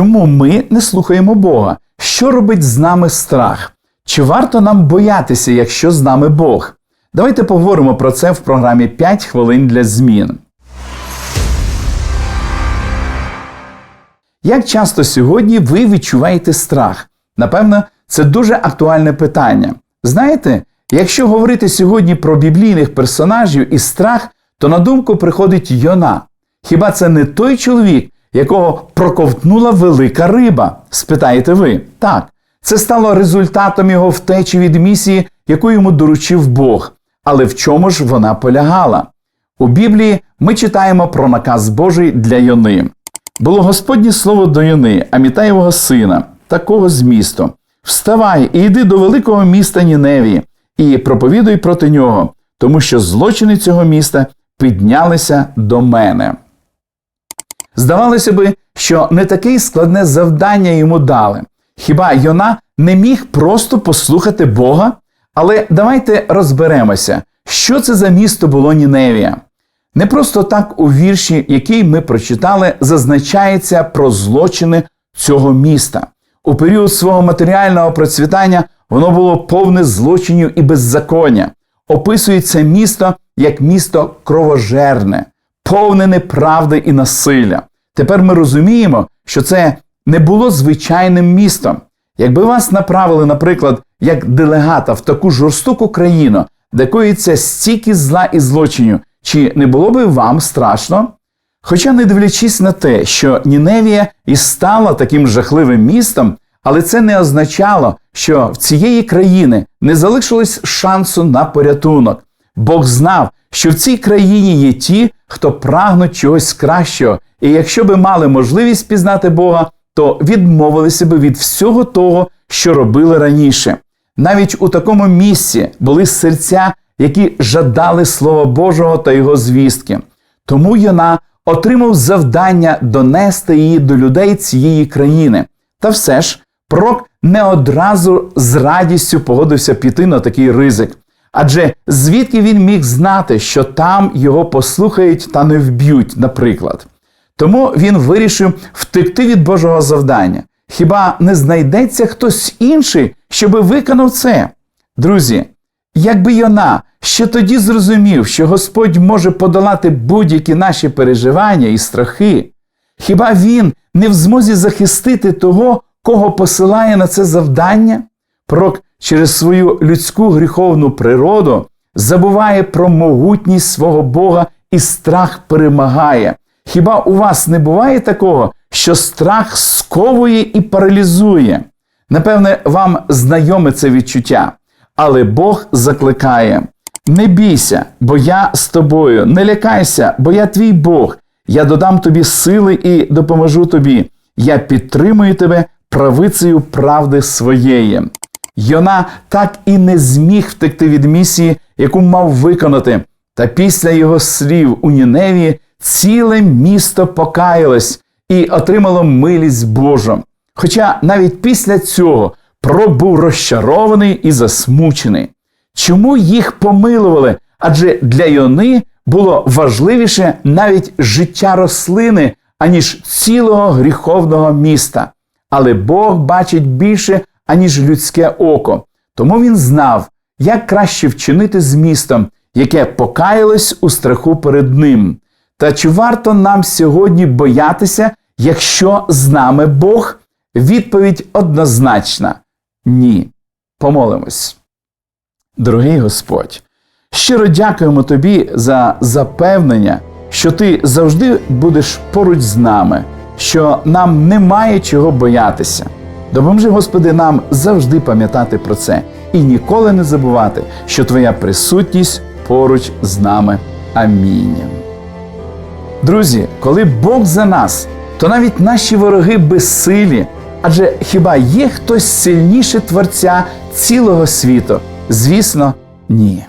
чому ми не слухаємо Бога? Що робить з нами страх? Чи варто нам боятися, якщо з нами Бог? Давайте поговоримо про це в програмі «5 хвилин для змін. Як часто сьогодні ви відчуваєте страх? Напевно, це дуже актуальне питання. Знаєте, якщо говорити сьогодні про біблійних персонажів і страх, то на думку приходить Йона. Хіба це не той чоловік, якого проковтнула велика риба? спитаєте ви? Так, це стало результатом його втечі від місії, яку йому доручив Бог. Але в чому ж вона полягала? У Біблії ми читаємо про наказ Божий для Йони. Було Господнє слово до Йони, Амітаєвого сина, такого змісту. Вставай і йди до великого міста Ніневії і проповідуй проти нього, тому що злочини цього міста піднялися до мене. Здавалося би, що не таке складне завдання йому дали. Хіба Йона не міг просто послухати Бога? Але давайте розберемося, що це за місто було Ніневія. Не просто так у вірші, який ми прочитали, зазначається про злочини цього міста. У період свого матеріального процвітання воно було повне злочинів і беззаконня. Описується місто як місто кровожерне, повне неправди і насилля. Тепер ми розуміємо, що це не було звичайним містом. Якби вас направили, наприклад, як делегата в таку жорстоку країну, де коїться стільки зла і злочинів, чи не було би вам страшно? Хоча, не дивлячись на те, що Ніневія і стала таким жахливим містом, але це не означало, що в цієї країни не залишилось шансу на порятунок. Бог знав, що в цій країні є ті, хто прагнуть чогось кращого, і якщо би мали можливість пізнати Бога, то відмовилися би від всього того, що робили раніше. Навіть у такому місці були серця, які жадали Слова Божого та його звістки. Тому Йона отримав завдання донести її до людей цієї країни. Та все ж пророк не одразу з радістю погодився піти на такий ризик. Адже звідки він міг знати, що там його послухають та не вб'ють, наприклад. Тому він вирішив втекти від Божого завдання. Хіба не знайдеться хтось інший, щоби виконав це? Друзі, якби Йона ще тоді зрозумів, що Господь може подолати будь-які наші переживання і страхи, хіба він не в змозі захистити того, кого посилає на це завдання? Пророк через свою людську гріховну природу забуває про могутність свого Бога і страх перемагає. Хіба у вас не буває такого, що страх сковує і паралізує? Напевне, вам знайоме це відчуття, але Бог закликає: не бійся, бо я з тобою, не лякайся, бо я твій Бог. Я додам тобі сили і допоможу тобі. Я підтримую тебе правицею правди своєї. Йона так і не зміг втекти від місії, яку мав виконати. Та після його слів у Ніневії ціле місто покаялось і отримало милість Божу. Хоча навіть після цього пророк був розчарований і засмучений. Чому їх помилували? Адже для Йони було важливіше навіть життя рослини, аніж цілого гріховного міста. Але Бог бачить більше, аніж людське око. Тому він знав, як краще вчинити з містом, яке покаялось у страху перед ним. Та чи варто нам сьогодні боятися, якщо з нами Бог? Відповідь однозначна ні. Помолимось. Дорогий Господь, щиро дякуємо Тобі за запевнення, що Ти завжди будеш поруч з нами, що нам немає чого боятися. Допоможи, Господи, нам завжди пам'ятати про це і ніколи не забувати, що Твоя присутність поруч з нами. Амінь. Друзі, коли Бог за нас, то навіть наші вороги безсилі. Адже хіба є хтось сильніше Творця цілого світу? Звісно, ні.